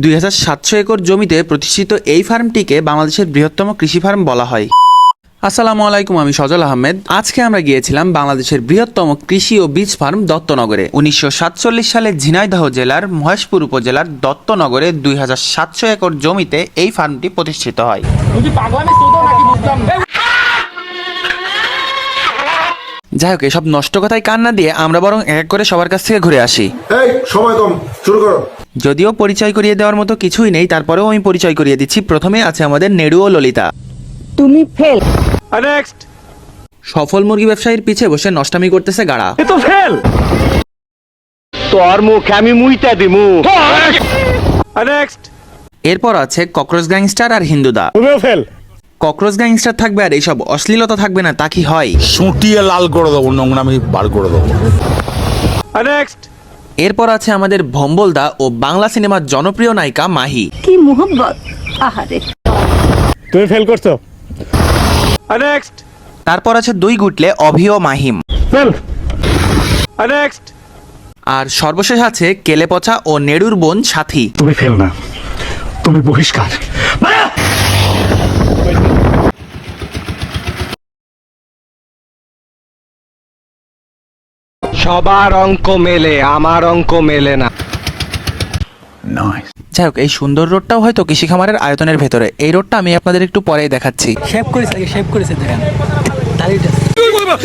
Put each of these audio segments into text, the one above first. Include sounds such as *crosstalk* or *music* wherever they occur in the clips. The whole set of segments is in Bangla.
দুই হাজার সাতশো একর জমিতে প্রতিষ্ঠিত এই ফার্মটিকে বাংলাদেশের বৃহত্তম কৃষি ফার্ম বলা হয়। আসসালামু আলাইকুম, আমি সজল আহমেদ। আজকে আমরা গিয়েছিলাম বাংলাদেশের বৃহত্তম কৃষি ও বীজ ফার্ম দত্তনগরে। উনিশশো সাতচল্লিশ সালে ঝিনাইদহ জেলার মহেশপুর উপজেলার দত্তনগরে দুই হাজার সাতশো একর জমিতে এই ফার্মটি প্রতিষ্ঠিত হয়। যাই হোক এসব নষ্ট কথায় কান্না দিয়ে আমরা বরং এক এক করে সবার কাছ থেকে ঘুরে আসি। এই সময় কম শুরু করো। যদিও পরিচয় করিয়ে দেওয়ার মতো কিছুই নেই তারপরেও আমি পরিচয় করিয়ে দিচ্ছি। প্রথমে আছে আমাদের নেড়ু ও ললিতা। তুমি ফেল নেক্সট সফল মুরগি ব্যবসায়ীর পিছে বসে নষ্টামি করতেছে গাড়া। এ তো ফেল তোর মুখ আমি মুইটা দিমু। নেক্সট এরপর আছে ককরোচ গ্যাংস্টার আর হিন্দুদা। তুমিও ফেল ককরোচ গ্যাংস্টার থাকবে আর এইসব অশ্লীলতা থাকবে না তা কি হয়? সুটিয়ে লাল করে দেবো নোংরামি বার করে দেবো। নেক্সট এরপর আছে আমাদের ভম্বলদা ও বাংলা সিনেমার জনপ্রিয় নায়িকা মাহি। কি মোহব্বত? আহারে। তুমি ফেল করছ। নেক্সট তারপর আছে দুই গুটলে অভি ও মাহিম। ফেল নেক্সট আর সর্বশেষ আছে কেলে পচা ও নেড়ুর বোন সাথী। তুমি ফেল না। তুমি বহিষ্কার। সবার অঙ্ক মেলে আমার অঙ্ক মেলে না। নয় যাই হোক এই সুন্দর রোডটাও হয়তো কৃষি খামারের আয়তনের ভেতরে। এই রোডটা আমি আপনাদের একটু পরেই দেখাচ্ছি। শেভ করেছে শেভ করেছে দেখেন।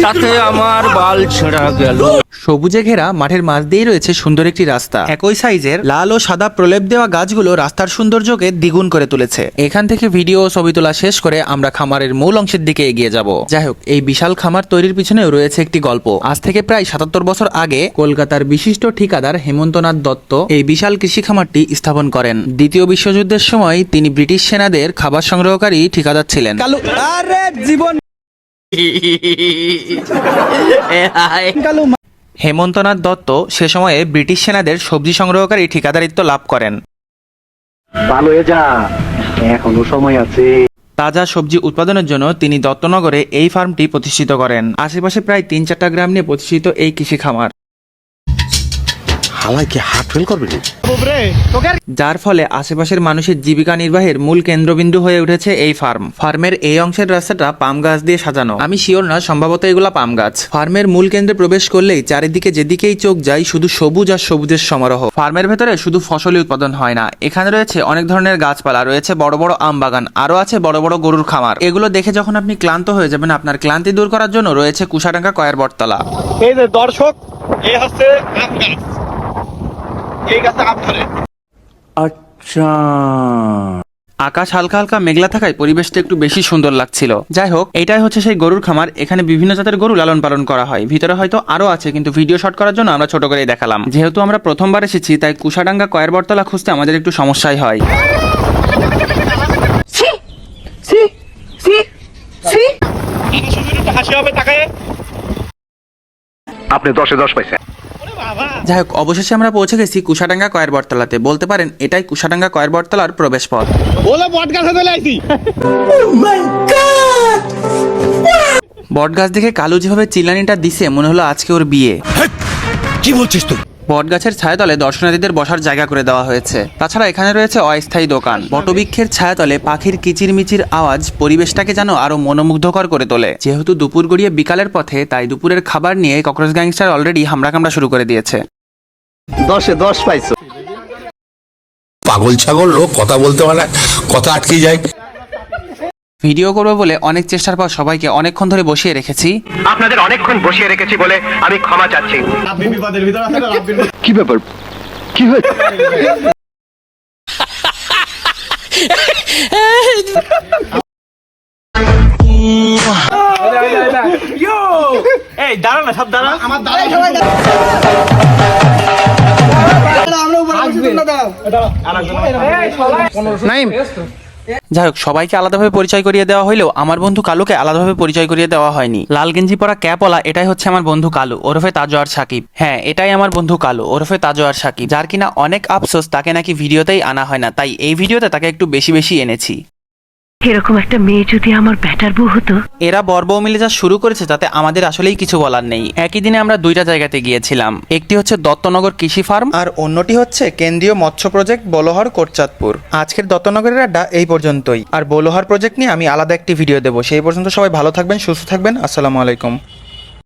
তাতে আমার বাল ছেঁড়া গেল। সবুজে ঘেরা মাঠের মাঝ দিয়েই রয়েছে সুন্দর একটি রাস্তা। একই সাইজের লাল ও সাদা প্রলেপ দেওয়া গাছগুলো রাস্তার সৌন্দর্যকে দ্বিগুণ করে তুলেছে। এখান থেকে ভিডিও ও ছবি তোলা শেষ করে আমরা খামারের মূল অংশের দিকে এগিয়ে যাব। যাই হোক এই বিশাল খামার তৈরির পিছনেও রয়েছে একটি গল্প। আজ থেকে প্রায় সাতাত্তর বছর আগে কলকাতার বিশিষ্ট ঠিকাদার হেমন্তনাথ দত্ত এই বিশাল কৃষি খামারটি স্থাপন করেন। দ্বিতীয় বিশ্বযুদ্ধের সময় তিনি ব্রিটিশ সেনাদের খাবার সংগ্রহকারী ঠিকাদার ছিলেন। *laughs* হেমন্তনাথ দত্ত সে সময়ে ব্রিটিশ সেনাদের সবজি সংগ্রহকারী ঠিকাদারিত্ব লাভ করেন। ভালো হয়ে যা এখনও সময় আছে। তাজা সবজি উৎপাদনের জন্য তিনি দত্তনগরে এই ফার্মটি প্রতিষ্ঠিত করেন। আশেপাশে প্রায় তিন চারটা গ্রাম নিয়ে প্রতিষ্ঠিত এই কৃষি খামার হালাই কি হার্ট ফেল করবে যার ফলে আশেপাশের মানুষের জীবিকা নির্বাহের মূল কেন্দ্রবিন্দু হয়ে উঠেছে এই ফার্ম। ফার্মের এই অংশের রাস্তাটা পাম গাছ দিয়ে সাজানো। আমি শিওর না সম্ভবত এগুলা পাম গাছ। ফার্মের মূল কেন্দ্রে প্রবেশ করলেই চারিদিকে যেদিকেই চোখ যায় শুধু সবুজ আর সবুজের সমারোহ। ফার্মের ভেতরে শুধু ফসলই উৎপাদন হয় না। এখানে রয়েছে অনেক ধরনের গাছপালা রয়েছে বড় বড় আম বাগান আরও আছে বড় বড় গরুর খামার। এগুলো দেখে যখন আপনি ক্লান্ত হয়ে যাবেন আপনার ক্লান্তি দূর করার জন্য রয়েছে কুশাডাঙ্গা কয়ের বটতলা। এই যে দর্শক এই হচ্ছে আম গাছ। এই গাছে আম ধরে। আকাশ হালকা হালকা মেঘলা থাকায় পরিবেশটা একটু বেশি সুন্দর লাগছিল। যাই হোক এটাই হচ্ছে সেই গরুর খামার। এখানে বিভিন্ন জাতের গরু লালন পালন করা হয়। ভিতরে হয়তো আরও আছে কিন্তু ভিডিও শট করার জন্য আমরা ছোট করেই দেখালাম। যেহেতু আমরা প্রথমবার এসেছি তাই কুশাডাঙ্গা কয়ের বটতলা খুঁজতে আমাদের একটু সমস্যাই হয়। সি সি সি সি হাসি হবে তাকায় আপনি দশে দশ পাইছেন। যাই হোক অবশেষে আমরা পৌঁছে গেছি কুশাডাঙ্গা কয়ের বটতলাতে। বলতে পারেন এটাই কুশাডাঙ্গা কয়ের বটতলার প্রবেশ পথ বটগাছ বট গাছে চলে আইছি। বট গাছ দেখে কালু যেভাবে চিল্লানিটা দিছে মনে হলো আজকে ওর বিয়ে। কি বলছিস তুই? বটগাছের ছায়াতলে দর্শনার্থীদের বসার জায়গা করে দেওয়া হয়েছে। তাছাড়া এখানে রয়েছে অস্থায়ী দোকান। বটবৃক্ষের ছায়াতলে পাখির কিচিরমিচির আওয়াজ পরিবেশটাকে যেন আরও মনোমুগ্ধকর করে তোলে। যেহেতু দুপুর গড়িয়ে বিকালের পথে তাই দুপুরের খাবার নিয়ে ককরোচ গ্যাংস্টার অলরেডি হামলা কামড়া শুরু করে দিয়েছে। দশে দশ পাইছো। পাগল ছাগল লোক কথা বলতে পারে কথা আটকে যায়। ভিডিও করবে বলে অনেক চেষ্টার পর সবাইকে অনেকক্ষণ ধরে বসিয়ে রেখেছি। আপনাদের অনেকক্ষণ বসিয়ে রেখেছি বলে আমি ক্ষমা চাচ্ছি। কি ব্যাপার? কি হয়েছে এই দাঁড়া না সব দাঁড়া আমার যাই হোক সবাইকে আলাদাভাবে পরিচয় করিয়ে দেওয়া হলেও আমার বন্ধু কালুকে আলাদাভাবে পরিচয় করিয়ে দেওয়া হয়নি। লাল গেঞ্জি পরা ক্যাপওয়ালা এটাই হচ্ছে আমার বন্ধু কালু, ওরফে তাজোয়ার সাকিব। হ্যাঁ এটাই আমার বন্ধু কালু, ওরফে তাজোয়ার সাকিব, যার কিনা অনেক আফসোস তাকে নাকি ভিডিওতেই আনা হয় না, তাই এই ভিডিওতে তাকে একটু বেশি বেশি এনেছি। এরকম একটা মেয়ে যদি আমার ব্যাটার বউ হতো? এরা বর্বও মিলে যা শুরু করেছে তাতে আমাদের আসলেই কিছু বলার নেই। একই দিনে আমরা দুইটা জায়গাতে গিয়েছিলাম। একটি হচ্ছে দত্তনগর কৃষি ফার্ম আর অন্যটি হচ্ছে কেন্দ্রীয় মৎস্য প্রজেক্ট বলোহর কোটচাঁদপুর। আজকের দত্তনগরের আড্ডা এই পর্যন্তই। আর বলোহর প্রজেক্ট নিয়ে আমি আলাদা একটি ভিডিও দেবো। সেই পর্যন্ত সবাই ভালো থাকবেন, সুস্থ থাকবেন। আসসালামু আলাইকুম।